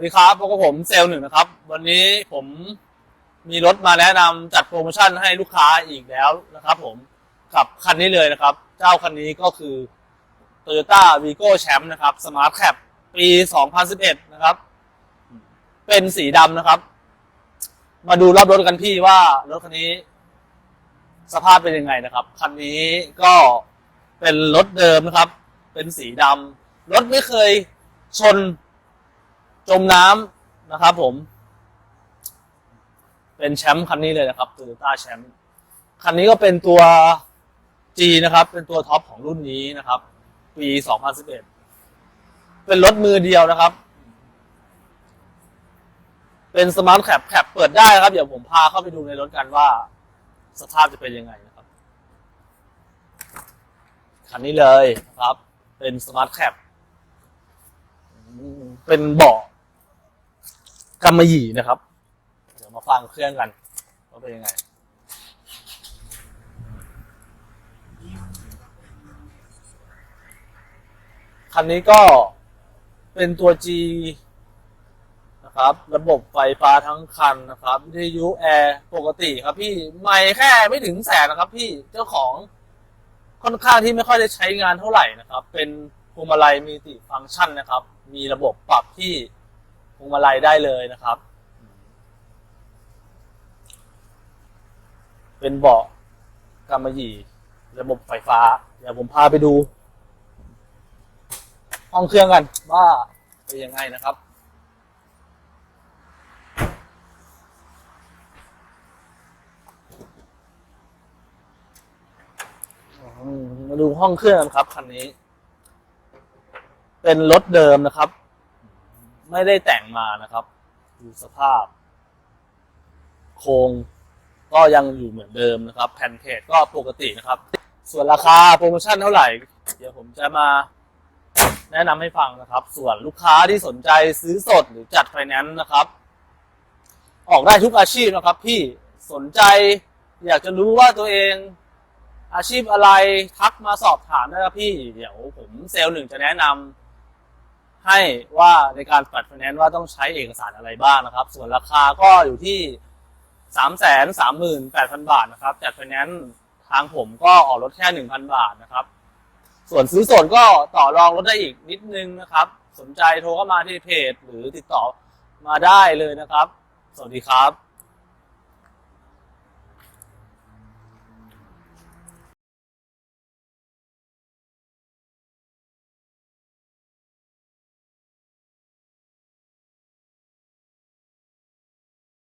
วัสดีครับพบกับผมเซลล์หนึ่งนะครับ วันนี้ผมมีรถมาแนะนำจัดโปรโมชั่นให้ลูกค้าอีกแล้วนะครับ ผมกับคันนี้เลยนะครับ เจ้าคันนี้ก็คือ Toyota Vigo Champ นะครับ Smart Cap ปี 2011 นะครับ เป็นสีดำนะครับ มาดูรอบรถกันพี่ว่ารถคันนี้ สภาพเป็นยังไงนะครับ คันนี้ก็เป็นรถเดิมนะครับ เป็นสีดำรถไม่เคยชน จมน้ำนะครับผม เป็นแชมป์คันนี้เลยนะครับ Toyota แชมป์คันนี้ก็เป็นตัว G นะครับ เป็นตัวท็อปของรุ่นนี้นะครับ ปี 2011 เป็นรถมือเดียวนะครับ เป็นสมาร์ทแคปแคปเปิดได้นะครับ เดี๋ยวผมพาเข้าไปดูในรถกันว่า สภาพจะเป็นยังไงนะครับ คันนี้เลยนะครับ เป็นสมาร์ทแคปเป็นเบาะ กำมะหยี่นะครับ เดี๋ยวมาฟังเครื่องกันว่าเป็นยังไงคันนี้ก็เป็นตัว G นะครับ ระบบไฟฟ้าทั้งคันนะครับวิทยุแอร์ปกติครับพี่ไม่แค่ไม่ถึงแสนนะครับ พี่เจ้าของค่อนข้างที่ไม่ค่อยได้ใช้งานเท่าไหร่นะครับ เป็นพวงมาลัยมีติฟังก์ชันนะครับ มีระบบปรับที่ วงมาลัยได้เลยนะครับ เป็นเบาะกำมะหยี่ ระบบไฟฟ้า เดี๋ยวผมพาไปดู ห้องเครื่องกันว่าเป็นยังไงนะครับมมาดูห้องเครื่องกันครับคันนี้ เป็นรถเดิมนะครับ ไม่ได้แต่งมานะครับ ดูสภาพ โครงก็ยังอยู่เหมือนเดิมนะครับ แผ่นเพจก็ปกตินะครับ ส่วนราคาโปรโมชั่นเท่าไหร่ เดี๋ยวผมจะมาแนะนำให้ฟังนะครับ ส่วนลูกค้าที่สนใจซื้อสดหรือจัดไฟแนนซ์นะครับ ออกได้ทุกอาชีพนะครับ พี่สนใจอยากจะรู้ว่าตัวเองอาชีพอะไรทักมาสอบถามได้ครับพี่ เดี๋ยวผมเซลล์หนึ่งจะแนะนำ ให้ว่าในการปัดไฟแนนซ์ว่าต้องใช้เอกสารอะไรบ้างนะครับ ส่วนราคาก็อยู่ที่สามแสนสามหมื่นแปดพันบาทนะครับจัดไฟแนนซ์ทางผมก็ออกรถแค่หนึ่งพันบาทนะครับ ส่วนซื้อสดก็ต่อรองลดได้อีกนิดนึงนะครับ สนใจโทรเข้ามาที่เพจหรือติดต่อมาได้เลยนะครับ สวัสดีครับ